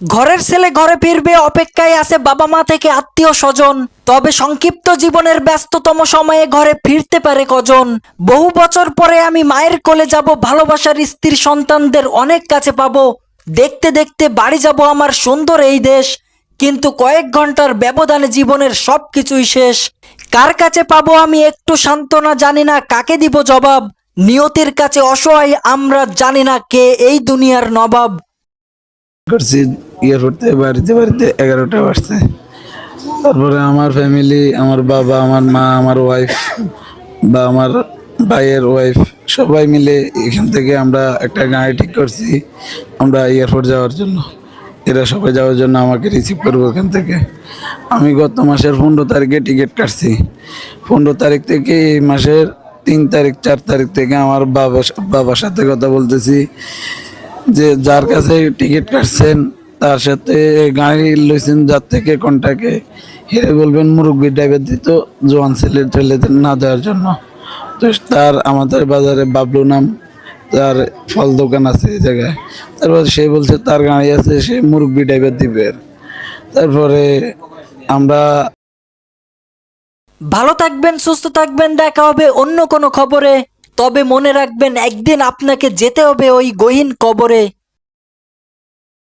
ঘরের ছেলে ঘরে ফিরবে, অপেক্ষায় আছে বাবা মা থেকে আত্মীয় স্বজন। তবে সংক্ষিপ্ত জীবনের ব্যস্ততম সময়ে ঘরে ফিরতে পারে কজন? বহু বছর পরে আমি মায়ের কোলে যাব, ভালোবাসার স্ত্রীর সন্তানদের অনেক কাছে পাবো। দেখতে দেখতে বাড়ি যাব আমার সুন্দর এই দেশ। কিন্তু কয়েক ঘণ্টার ব্যবধানে জীবনের সব কিছুই শেষ। কার কাছে পাবো আমি একটু সান্ত্বনা জানি না, কাকে দিব জবাব? নিয়তির কাছে অসহায় আমরা জানি না কে এই দুনিয়ার নবাব। এয়ারপোর্ট থেকে বাড়িতে বাড়িতে এগারোটা বাজছে তারপরে আমার ফ্যামিলি আমার বাবা, আমার মা, আমার ওয়াইফ বা আমার ভাইয়ের ওয়াইফ সবাই মিলে এখান থেকে আমরা একটা গাড়ি ঠিক করছি আমরা এয়ারপোর্ট যাওয়ার জন্য। এরা সবাই যাওয়ার জন্য আমাকে রিসিভ করব এখান থেকে। আমি গত মাসের পনেরো তারিখে টিকিট কাটছি। পনেরো তারিখ থেকে এই মাসের তিন তারিখ, চার তারিখ থেকে আমার বাবা, বাবার সাথে কথা বলতেছি যে যার কাছে টিকিট কাটছেন তার সাথে গাড়ি লইছেন যার থেকে কন্টাকে? হেরে বলবেন, মুরব্বী ড্রাইভার দিত জোয়ান ছেলে ঠেলেদের না দেওয়ার জন্য। তো তার আমাদের বাজারে বাবলু নাম, তার ফল দোকান আছে এই জায়গায়। তারপর সে বলছে, তার গাড়ি আছে, সে মুরব্বী ড্রাইভার দিবে তারপরে আমরা ভালো থাকবেন, সুস্থ থাকবেন, দেখা হবে অন্য কোনো খবরে। তবে মনে রাখবেন, একদিন আপনাকে যেতে হবে ওই গহীন কবরে।